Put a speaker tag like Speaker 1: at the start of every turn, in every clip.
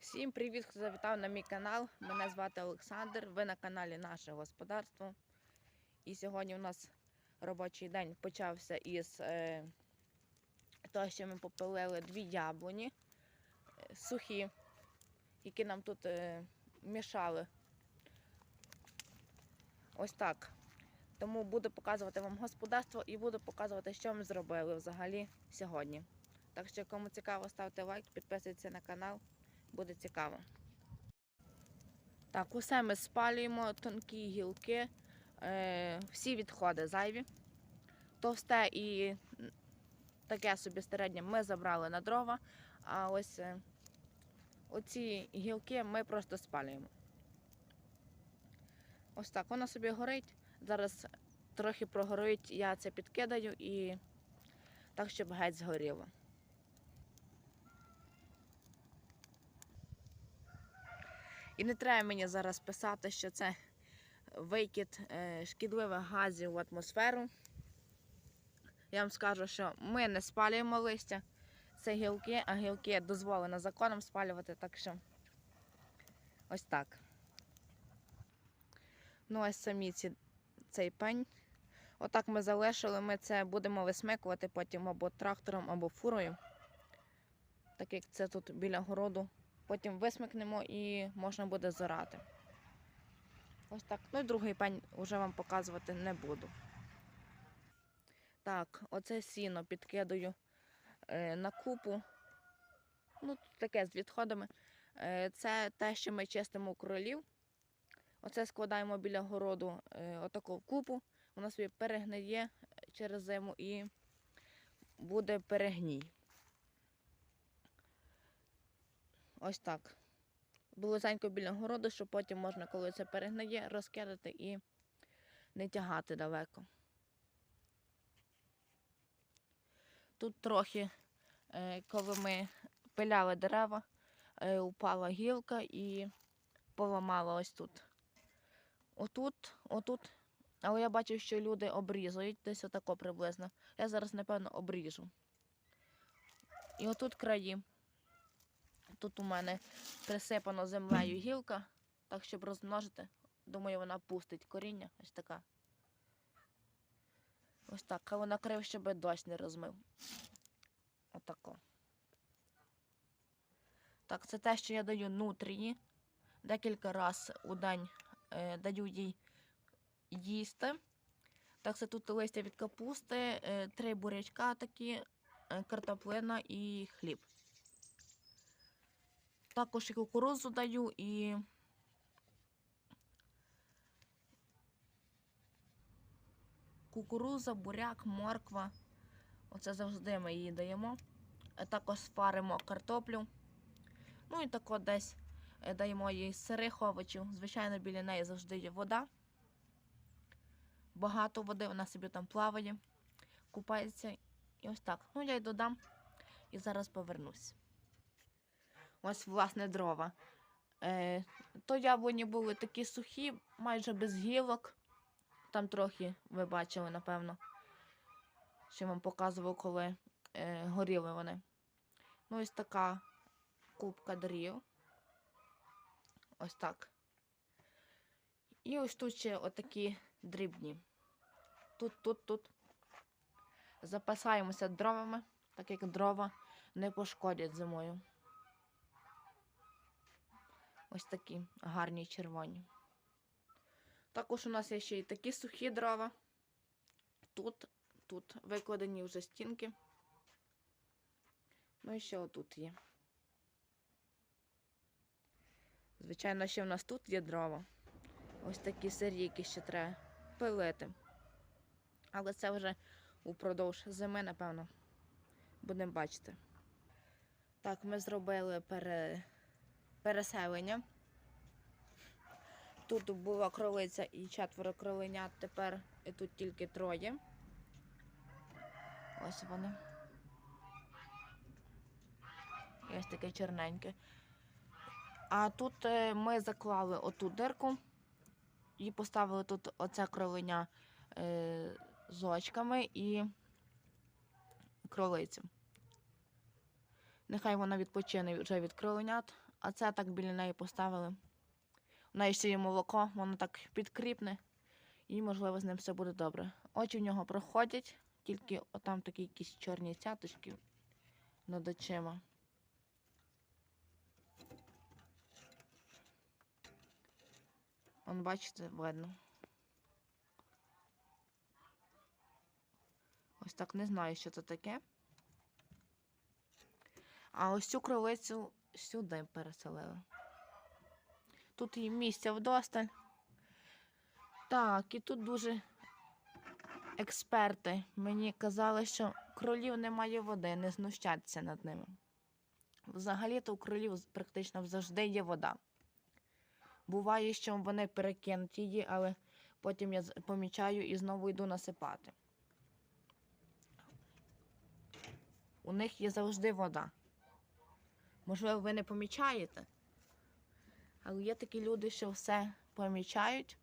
Speaker 1: Всім привіт, хто завітав на мій канал. Мене звати Олександр. Ви на каналі Наше Господарство. І сьогодні у нас робочий день почався із е, того, що ми попилили дві яблуні е, сухі, які нам тут е, мішали. Ось так. Тому буду показувати вам господарство і буду показувати, що ми зробили взагалі сьогодні. Так що, кому цікаво, ставте лайк, підписуйтесь на канал буде цікаво. Так, усе ми спалюємо, тонкі гілки, е, всі відходи зайві. Товсте і таке собі середнє ми забрали на дрова, а ось е, оці гілки ми просто спалюємо. Ось так, воно собі горить. Зараз трохи прогорить, я це підкидаю і так, щоб геть згоріло. І не треба мені зараз писати, що це викид е, шкідливих газів в атмосферу. Я вам скажу, що ми не спалюємо листя, це гілки, а гілки дозволено законом спалювати, так що ось так. Ну, ось самі ці, цей пень. Отак ми залишили, ми це будемо висмикувати потім або трактором, або фурою. Так як це тут біля городу потім висмикнемо і можна буде зорати. Ось так. Ну і другий пень вже вам показувати не буду. Так, оце сіно підкидаю е, на купу. Ну, таке з відходами. Е, це те, що ми чистимо кролів. Оце складаємо біля городу е, отаку купу. Воно собі перегниє через зиму і буде перегній. Ось так. Близенько біля городу, щоб потім можна, коли це перегниє, розкидати і не тягати далеко. Тут трохи, е, коли ми пиляли дерева, е, упала гілка і поламала ось тут. Отут, отут. Але я бачу, що люди обрізують десь отако приблизно. Я зараз, напевно, обріжу. І отут краї. Тут у мене присипано землею гілка, так щоб розмножити. Думаю, вона пустить коріння. Ось така. Ось так. А вона крив, щоб дощ не розмив. Отако. Так, це те, що я даю нутрії. Декілька разів у день е, даю їй їсти. Так, це тут листя від капусти, е, три бурячка такі, е, картоплина і хліб. Також і кукурудзу даю і кукуруза, буряк, морква. Оце завжди ми її даємо. Е, Також спаримо картоплю. Ну і тако десь е, даємо їй сирих овочів. Звичайно, біля неї завжди є вода. Багато води, вона собі там плаває, купається. І ось так. Ну, я й додам і зараз повернусь. Ось, власне, дрова. Е, то яблуні були такі сухі, майже без гілок. Там трохи ви бачили, напевно, що вам показував, коли е, горіли вони. Ну, ось така кубка дрів. Ось так. І ось тут ще отакі дрібні. Тут, тут, тут. Запасаємося дровами, так як дрова не пошкодять зимою. Ось такі гарні червоні. Також у нас є ще й такі сухі дрова. Тут, тут викладені вже стінки. Ну і ще отут є. Звичайно, ще в нас тут є дрова. Ось такі сирі, які ще треба пилити. Але це вже упродовж зими, напевно, будемо бачити. Так, ми зробили пере переселення. Тут була кролиця і четверо кроленят, тепер і тут тільки троє. Ось вони. Ось таке чорненьке. А тут е, ми заклали оту дирку і поставили тут оце кроленя е, з очками і кролицю. Нехай вона відпочине вже від кроленят, А це так біля неї поставили. У неї ще є молоко, воно так підкріпне. І, можливо, з ним все буде добре. Очі в нього проходять, тільки отам такі якісь чорні цяточки над очима. Он, бачите, видно. Ось так не знаю, що це таке. А ось цю кролицю сюди переселили. Тут їй місця вдосталь. Так, і тут дуже експерти мені казали, що кролів немає води, не знущатися над ними. Взагалі-то у кролів практично завжди є вода. Буває, що вони перекинуть її, але потім я помічаю і знову йду насипати. У них є завжди вода. Можливо, ви не помічаєте, але є такі люди, що все помічають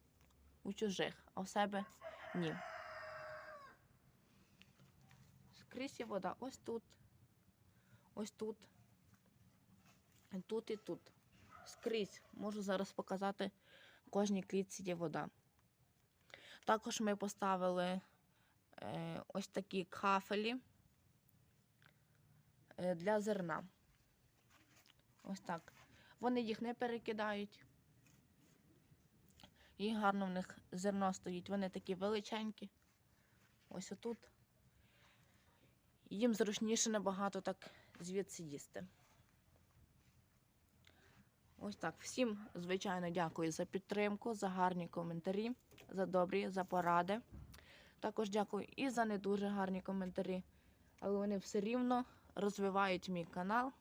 Speaker 1: у чужих, а в себе ні. Скрізь є вода. Ось тут, ось тут, тут і тут. Скрізь. Можу зараз показати, в кожній клітці є вода. Також ми поставили е, ось такі кафелі е, для зерна. Ось так. Вони їх не перекидають. І гарно в них зерно стоїть. Вони такі величенькі. Ось отут. Їм зручніше набагато так звідси їсти. Ось так. Всім, звичайно, дякую за підтримку, за гарні коментарі, за добрі, за поради. Також дякую і за не дуже гарні коментарі. Але вони все рівно розвивають мій канал.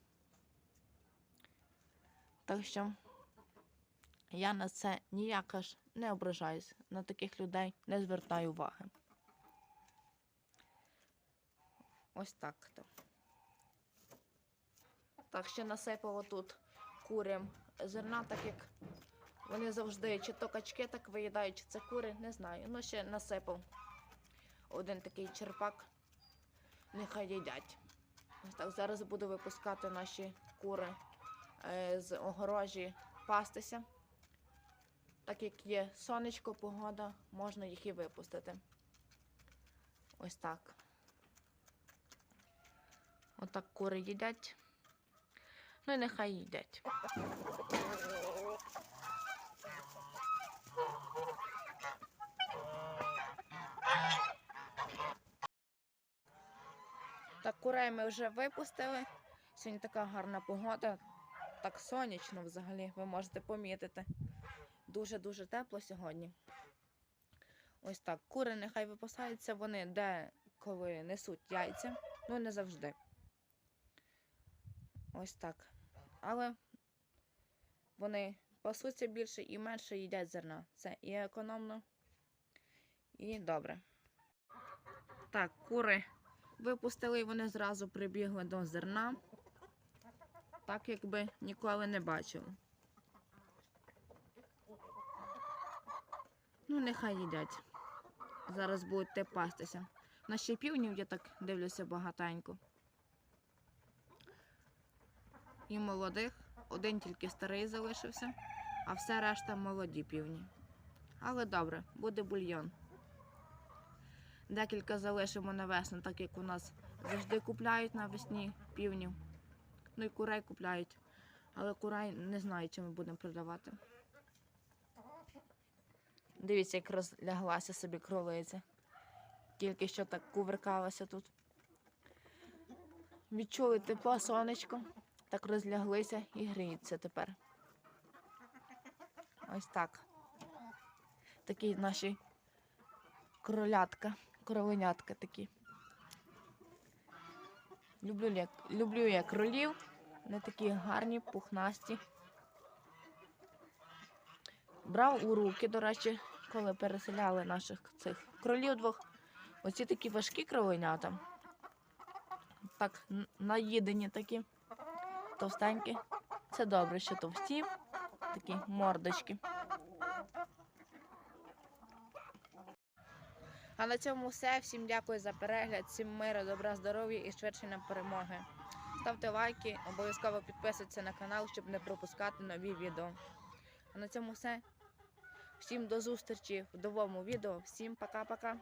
Speaker 1: Так що я на це ніяк аж не ображаюсь. На таких людей не звертаю уваги. Ось так. то. Так, ще насипало тут курям зерна, так як вони завжди чи то качки так виїдають, чи це кури, не знаю. Ну, ще насипав один такий черпак. Нехай їдять. Ось так, зараз буду випускати наші кури з огорожі пастися. Так як є сонечко, погода, можна їх і випустити. Ось так. Отак кури їдять. Ну і нехай їдять. Так, курей ми вже випустили. Сьогодні така гарна погода. Так сонячно взагалі, ви можете помітити. Дуже-дуже тепло сьогодні. Ось так. Кури нехай випасаються, вони де коли несуть яйця. Ну, не завжди. Ось так. Але вони пасуться більше і менше їдять зерна. Це і економно, і добре. Так, кури випустили, і вони зразу прибігли до зерна. Так, якби ніколи не бачили. Ну, нехай їдять. Зараз будуть те пастися. На ще півнів я так дивлюся багатенько. І молодих. Один тільки старий залишився, а все решта молоді півні. Але добре, буде бульйон. Декілька залишимо на весну, так як у нас завжди купляють навесні півнів. Ну і курей купляють. Але курей не знаю, чи ми будемо продавати. Дивіться, як розляглася собі кролиця. Тільки що так кувыркалася тут. Відчули тепло, сонечко, так розляглися і гріються тепер. Ось так. Такі наші кролятка, кроленятка такі. Люблю я, люблю я кролів. Вони такі гарні, пухнасті. Брав у руки, до речі, коли переселяли наших цих кролів двох. Оці такі важкі кроленята. Так, наїдені такі, товстенькі. Це добре, що товсті, такі мордочки. А на цьому все. Всім дякую за перегляд, всім миру, добра, здоров'я і швидше нам перемоги. ставте лайки, обов'язково підписуйтесь на канал, щоб не пропускати нові відео. А на цьому все. Всім до зустрічі в новому відео. Всім пока-пока.